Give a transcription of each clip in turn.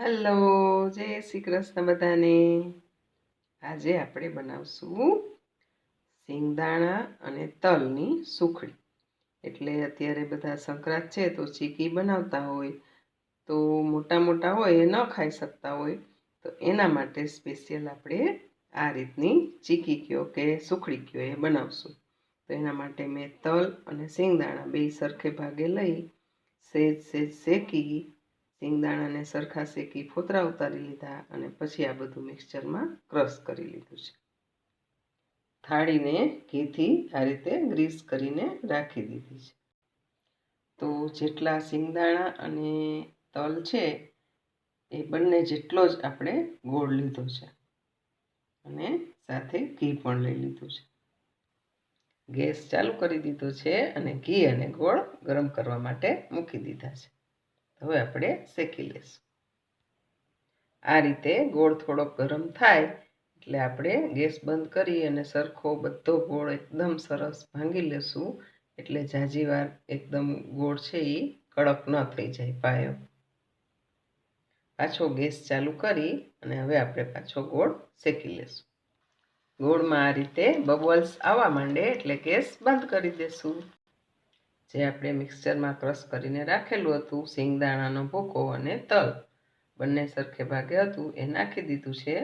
Hello, જય શ્રી કૃષ્ણ બધાને. આજે આપણે બનાવશું સિંગદાણા અને તલની સુખડી. એટલે અત્યારે બધા સંક્રાંત છે તો ચીકી બનાવતા હોય, તો મોટા મોટા હોય એ ન ખાઈ શકતા હોય, તો એના માટે સ્પેશિયલ આપણે આ રીતની ચીકી કયો કે સુખડી કયો એ બનાવશું. તો એના માટે મેં તલ અને સિંગદાણા બે સરખે ભાગે લઈ, સેજ સેજ શેકી સિંગદાણાને સરખા શેકી ફોતરા ઉતારી લીધા અને પછી આ બધું મિક્સચરમાં ક્રશ કરી લીધું છે. થાળીને ઘીથી આ રીતે ગ્રીસ કરીને રાખી દીધી છે. તો જેટલા સિંગદાણા અને તલ છે, એ બંને જેટલો જ આપણે ગોળ લીધો છે અને સાથે ઘી પણ લઈ લીધું છે. ગેસ ચાલુ કરી દીધો છે અને ઘી અને ગોળ ગરમ કરવા માટે મૂકી દીધા છે. હવે આપણે શેકી લઈશું. આ રીતે ગોળ થોડોક ગરમ થાય એટલે આપણે ગેસ બંધ કરી અને સરખો બધો ગોળ એકદમ સરસ ભાંગી લેશું. એટલે જાજીવાર એકદમ ગોળ છે એ કડક ન થઈ જાય પાયો. પાછો ગેસ ચાલુ કરી અને હવે આપણે પાછો ગોળ શેકી લેશું. ગોળમાં આ રીતે બબલ્સ આવવા માંડે એટલે ગેસ બંધ કરી દેશું. જે આપણે મિક્સચરમાં ક્રશ કરીને રાખેલું હતું સિંગદાણાનો ભૂકો અને તલ. બંને સરખે ભાગે હતું, એ નાખી દીધું છે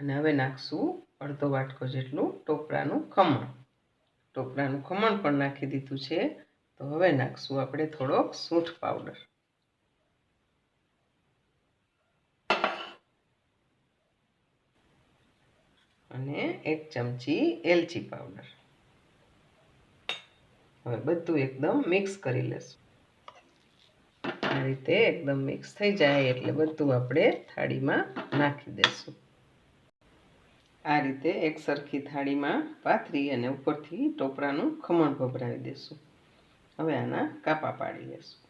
અને હવે નાખશું અડધો વાટકો જેટલું ટોપરાનું ખમણ. ટોપરાનું ખમણ પણ નાખી દીધું છે, તો હવે નાખશું આપણે થોડોક સૂંઠ પાવડર અને એક ચમચી એલચી પાવડર હવે બધું એકદમ મિક્સ કરી લેશું. આ રીતે એકદમ મિક્સ થઈ જાય એટલે બધું આપણે થાળીમાં નાખી દેશું. આ રીતે એક સરખી થાળીમાં પાથરી અને ઉપરથી ટોપરાનું ખમણ ભભરાવી દેશું. હવે આના કાપા પાડી લેશું.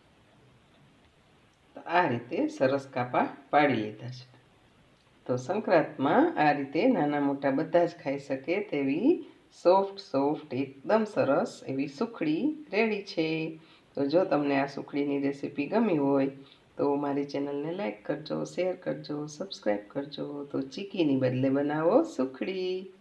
તો આ રીતે સરસ કાપા પાડી લીધા છે. તો સંક્રાંતમાં આ રીતે નાના મોટા બધા જ ખાઈ શકે તેવી સોફ્ટ સોફ્ટ, એકદમ સરસ એવી સુખડી રેડી છે. તો જો તમને આ સુખડીની રેસીપી ગમી હોય, તો મારી ચેનલને લાઈક કરજો, શેર કરજો સબસ્ક્રાઈબ કરજો. તો ચીકીની બદલે બનાવો સુખડી.